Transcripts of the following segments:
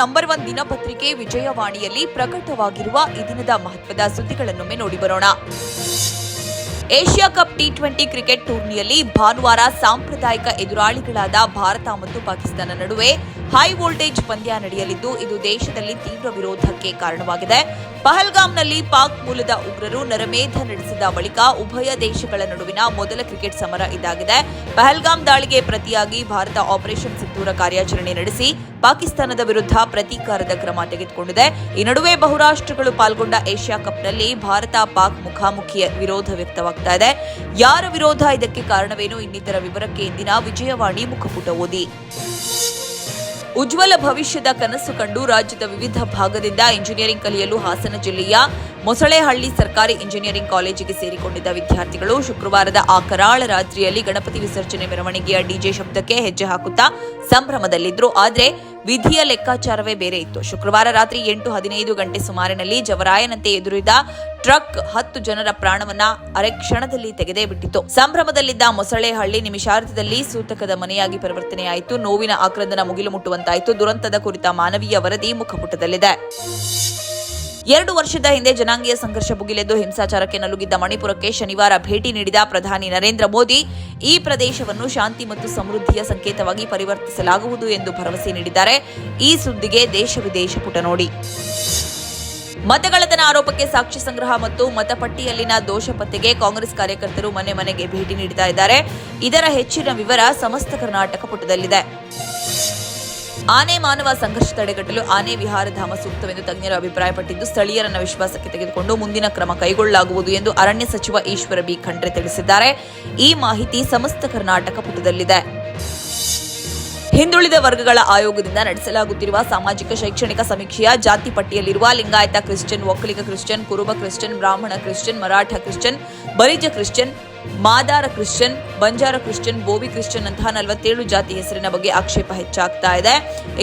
Number one ದಿನಪತ್ರಿಕೆ ವಿಜಯವಾಣಿಯಲ್ಲಿ ಪ್ರಕಟವಾಗಿರುವ ಈ ದಿನದ ಮಹತ್ವದ ಸುದ್ದಿಗಳನ್ನೊಮ್ಮೆ ನೋಡಿ ಬರೋಣ. Asia cup T twenty cricket ಟೂರ್ನಿಯಲ್ಲಿ ಭಾನುವಾರ ಸಾಂಪ್ರದಾಯಿಕ ಎದುರಾಳಿಗಳಾದ ಭಾರತ ಮತ್ತು ಪಾಕಿಸ್ತಾನ ನಡುವೆ ಹೈ ವೋಲ್ಟೇಜ್ ಪಂದ್ಯ ನಡೆಯಲಿದ್ದು, ಇದು ದೇಶದಲ್ಲಿ ತೀವ್ರ ವಿರೋಧಕ್ಕೆ ಕಾರಣವಾಗಿದೆ. ಪಹಲ್ಗಾಮ್ನಲ್ಲಿ ಪಾಕ್ ಮೂಲದ ಉಗ್ರರು ನರಮೇಧ ನಡೆಸಿದ ಬಳಿಕ ಉಭಯ ದೇಶಗಳ ನಡುವಿನ ಮೊದಲ ಕ್ರಿಕೆಟ್ ಸಮರ ಇದಾಗಿದೆ. ಪಹಲ್ಗಾಮ್ ದಾಳಿಗೆ ಪ್ರತಿಯಾಗಿ ಭಾರತ ಆಪರೇಷನ್ ಸಿದ್ದೂರ ಕಾರ್ಯಾಚರಣೆ ನಡೆಸಿ, ಪಾಕಿಸ್ತಾನದ ವಿರುದ್ಧ ಪ್ರತೀಕಾರದ ಕ್ರಮ ತೆಗೆದುಕೊಂಡಿದೆ. ಈ ನಡುವೆ ಬಹುರಾಷ್ಟ್ರಗಳು ಪಾಲ್ಗೊಂಡ ಏಷ್ಯಾ ಕಪ್ನಲ್ಲಿ ಭಾರತ ಪಾಕ್ ಮುಖಾಮುಖಿಯ ವಿರೋಧ ವ್ಯಕ್ತವಾಗ್ತಾ ಇದೆ. ಯಾರ ವಿರೋಧ ಇದಕ್ಕೆ ಕಾರಣವೇನು, ಇನ್ನಿತರ ವಿವರಕ್ಕೆ ಇಂದಿನ ವಿಜಯವಾಣಿ ಮುಖಪುಟ ಓದಿ. ಉಜ್ವಲ ಭವಿಷ್ಯದ ಕನಸು ಕಂಡು ರಾಜ್ಯದ ವಿವಿಧ ಭಾಗದಿಂದ ಇಂಜಿನಿಯರಿಂಗ್ ಕಲಿಯಲು ಹಾಸನ ಜಿಲ್ಲೆಯ ಮೊಸಳೆಹಳ್ಳಿ ಸರ್ಕಾರಿ ಇಂಜಿನಿಯರಿಂಗ್ ಕಾಲೇಜಿಗೆ ಸೇರಿಕೊಂಡಿದ್ದ ವಿದ್ಯಾರ್ಥಿಗಳು ಶುಕ್ರವಾರದ ಆ ಕರಾಳ ರಾತ್ರಿಯಲ್ಲಿ ಗಣಪತಿ ವಿಸರ್ಜನೆ ಮೆರವಣಿಗೆಯ ಡಿಜೆ ಶಬ್ದಕ್ಕೆ ಹೆಜ್ಜೆ ಹಾಕುತ್ತಾ ಸಂಭ್ರಮದಲ್ಲಿದ್ದರು ಆದರೆ ವಿಧಿಯ ಲೆಕ್ಕಾಚಾರವೇ ಬೇರೆ ಇತ್ತು. ಶುಕ್ರವಾರ ರಾತ್ರಿ ಎಂಟು ಹದಿನೈದು ಗಂಟೆ ಸುಮಾರಿನಲ್ಲಿ ಜವರಾಯನಂತೆ ಎದುರಿದ ಟ್ರಕ್ ಹತ್ತು ಜನರ ಪ್ರಾಣವನ್ನ ಅರೆ ಕ್ಷಣದಲ್ಲಿ ತೆಗೆದೇ ಬಿಟ್ಟಿತು ಸಂಭ್ರಮದಲ್ಲಿದ್ದ ಮೊಸಳೆಹಳ್ಳಿ ನಿಮಿಷಾರ್ಧದಲ್ಲಿ ಸೂತಕದ ಮನೆಯಾಗಿ ಪರಿವರ್ತನೆಯಾಯಿತು. ನೋವಿನ ಆಕ್ರಂದನ ಮುಗಿಲು ಮುಟ್ಟುವಂತಾಯಿತು. ದುರಂತದ ಕುರಿತ ಮಾನವೀಯ ವರದಿ ಮುಖಪುಟದಲ್ಲಿದೆ. ಎರಡು ವರ್ಷದ ಹಿಂದೆ ಜನಾಂಗೀಯ ಸಂಘರ್ಷ ಭುಗಿಲೆದ್ದು ಹಿಂಸಾಚಾರಕ್ಕೆ ನಲುಗಿದ್ದ ಮಣಿಪುರಕ್ಕೆ ಶನಿವಾರ ಭೇಟಿ ನೀಡಿದ ಪ್ರಧಾನಿ ನರೇಂದ್ರ ಮೋದಿ ಈ ಪ್ರದೇಶವನ್ನು ಶಾಂತಿ ಮತ್ತು ಸಮೃದ್ಧಿಯ ಸಂಕೇತವಾಗಿ ಪರಿವರ್ತಿಸಲಾಗುವುದು ಎಂದು ಭರವಸೆ ನೀಡಿದ್ದಾರೆ. ಈ ಸುದ್ದಿಗೆ ದೇಶ ವಿದೇಶ ಪುಟ ನೋಡಿ. ಮತಗಳತನ ಆರೋಪಕ್ಕೆ ಸಾಕ್ಷ್ಯ ಸಂಗ್ರಹ ಮತ್ತು ಮತಪಟ್ಟಿಯಲ್ಲಿನ ದೋಷ ಪತ್ತೆಗೆ ಕಾಂಗ್ರೆಸ್ ಕಾರ್ಯಕರ್ತರು ಮನೆ ಮನೆಗೆ ಭೇಟಿ ನೀಡುತ್ತಿದ್ದಾರೆ ಇದರ ಹೆಚ್ಚಿನ ವಿವರ ಸಮಸ್ತ ಕರ್ನಾಟಕ ಪುಟದಲ್ಲಿದೆ. ಆನೆ ಮಾನವ ಸಂಘರ್ಷ ತಡೆಗಟ್ಟಲು ಆನೆ ವಿಹಾರಧಾಮ ಸೂಕ್ತವೆಂದು ತಜ್ಞರು ಅಭಿಪ್ರಾಯಪಟ್ಟಿದ್ದು ಸ್ಥಳೀಯರನ್ನ ವಿಶ್ವಾಸಕ್ಕೆ ತೆಗೆದುಕೊಂಡು ಮುಂದಿನ ಕ್ರಮ ಕೈಗೊಳ್ಳಲಾಗುವುದು ಎಂದು ಅರಣ್ಯ ಸಚಿವ ಈಶ್ವರ ಬಿ ಖಂಡ್ರೆ ತಿಳಿಸಿದ್ದಾರೆ. ಈ ಮಾಹಿತಿ ಸಮಸ್ತ ಕರ್ನಾಟಕ ಪುಟದಲ್ಲಿದೆ. ಹಿಂದುಳಿದ ವರ್ಗಗಳ ಆಯೋಗದಿಂದ ನಡೆಸಲಾಗುತ್ತಿರುವ ಸಾಮಾಜಿಕ ಶೈಕ್ಷಣಿಕ ಸಮೀಕ್ಷೆಯ ಜಾತಿ ಪಟ್ಟಿಯಲ್ಲಿರುವ Lingayat Christian, Vokkaliga Christian, Kuruba Christian, Brahmin Christian, Maratha Christian ಬರಿಜ Christian Madara Christian, Banjara Christian, Bovi Christian ಅಂತಹ ನಲವತ್ತೇಳು ಜಾತಿ ಹೆಸರಿನ ಬಗ್ಗೆ ಆಕ್ಷೇಪ ಹೆಚ್ಚಾಗ್ತಾ ಇದೆ.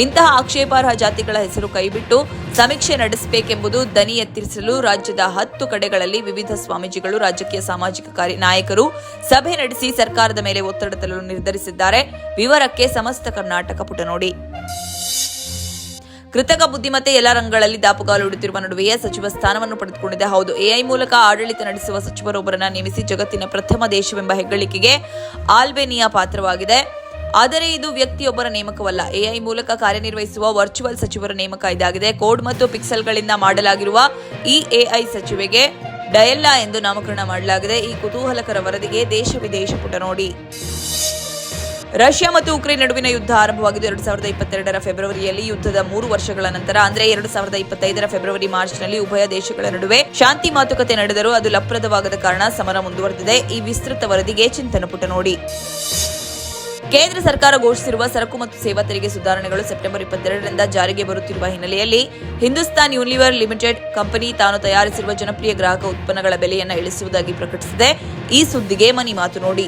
ಇಂತಹ ಆಕ್ಷೇಪಾರ್ಹ ಜಾತಿಗಳ ಹೆಸರು ಕೈಬಿಟ್ಟು ಸಮೀಕ್ಷೆ ನಡೆಸಬೇಕೆಂಬುದು ದನಿ ಎತ್ತಿರಿಸಲು ರಾಜ್ಯದ ಹತ್ತು ಕಡೆಗಳಲ್ಲಿ ವಿವಿಧ ಸ್ವಾಮೀಜಿಗಳು, ರಾಜಕೀಯ ಸಾಮಾಜಿಕ ಕಾರ್ಯ ನಾಯಕರು ಸಭೆ ನಡೆಸಿ ಸರ್ಕಾರದ ಮೇಲೆ ಒತ್ತಡ ತರಲು ನಿರ್ಧರಿಸಿದ್ದಾರೆ. ವಿವರಕ್ಕೆ ಸಮಸ್ತ ಕರ್ನಾಟಕ ಪುಟ ನೋಡಿ. ಕೃತಕ ಬುದ್ಧಿಮತ್ತೆ ಎಲ್ಲ ರಂಗಗಳಲ್ಲಿ ದಾಪುಗಾಲು ಇಡುತ್ತಿರುವ ನಡುವೆಯೇ ಸಚಿವ ಸ್ಥಾನವನ್ನು ಪಡೆದುಕೊಂಡಿದೆ. ಹೌದು, ಎಐ ಮೂಲಕ ಆಡಳಿತ ನಡೆಸುವ ಸಚಿವರೊಬ್ಬರನ್ನ ನೇಮಿಸಿ ಜಗತ್ತಿನ ಪ್ರಥಮ ದೇಶವೆಂಬ ಹೆಗ್ಗಳಿಕೆಗೆ ಆಲ್ಬೇನಿಯಾ ಪಾತ್ರವಾಗಿದೆ. ಆದರೆ ಇದು ವ್ಯಕ್ತಿಯೊಬ್ಬರ ನೇಮಕವಲ್ಲ. ಎಐ ಮೂಲಕ ಕಾರ್ಯನಿರ್ವಹಿಸುವ ವರ್ಚುವಲ್ ಸಚಿವರ ನೇಮಕ ಇದಾಗಿದೆ. ಕೋಡ್ ಮತ್ತು ಪಿಕ್ಸೆಲ್ಗಳಿಂದ ಮಾಡಲಾಗಿರುವ ಈ ಎಐ ಸಚಿವೆಗೆ ಡಯಲ್ಲಾ ಎಂದು ನಾಮಕರಣ ಮಾಡಲಾಗಿದೆ. ಈ ಕುತೂಹಲಕರ ವರದಿಗೆ ದೇಶ ವಿದೇಶ ಪುಟ ನೋಡಿ. ರಷ್ಯಾ ಮತ್ತು ಉಕ್ರೇನ್ ನಡುವಿನ ಯುದ್ಧ ಆರಂಭವಾಗಿದ್ದು ಎರಡು ಸಾವಿರದ ಇಪ್ಪತ್ತೆರಡರ ಫೆಬ್ರವರಿಯಲ್ಲಿ ಯುದ್ಧದ ಮೂರು ವರ್ಷಗಳ ನಂತರ, ಅಂದರೆ ಎರಡು ಸಾವಿರದ ಇಪ್ಪತ್ತೈದರ ಫೆಬ್ರವರಿ ಮಾರ್ಚ್ನಲ್ಲಿ ಉಭಯ ದೇಶಗಳ ನಡುವೆ ಶಾಂತಿ ಮಾತುಕತೆ ನಡೆದರೂ ಅದು ಲಪ್ರದವಾಗದ ಕಾರಣ ಸಮರ ಮುಂದುವರೆದಿದೆ. ಈ ವಿಸ್ತೃತ ವರದಿಗೆ ಚಿಂತನ ಪುಟ ನೋಡಿ. ಕೇಂದ್ರ ಸರ್ಕಾರ ಘೋಷಿಸಿರುವ ಸರಕು ಮತ್ತು ಸೇವಾ ತೆರಿಗೆ ಸುಧಾರಣೆಗಳು ಸೆಪ್ಟೆಂಬರ್ ಇಪ್ಪತ್ತೆರಡರಿಂದ ಜಾರಿಗೆ ಬರುತ್ತಿರುವ ಹಿನ್ನೆಲೆಯಲ್ಲಿ ಹಿಂದೂಸ್ತಾನ್ ಯೂನಿವರ್ ಲಿಮಿಟೆಡ್ ಕಂಪನಿ ತಾನು ತಯಾರಿಸಿರುವ ಜನಪ್ರಿಯ ಗ್ರಾಹಕ ಉತ್ಪನ್ನಗಳ ಬೆಲೆಯನ್ನು ಇಳಿಸುವುದಾಗಿ ಪ್ರಕಟಿಸಿದೆ. ಈ ಸುದ್ದಿಗೆ ಮನಿ ಮಾತು ನೋಡಿ.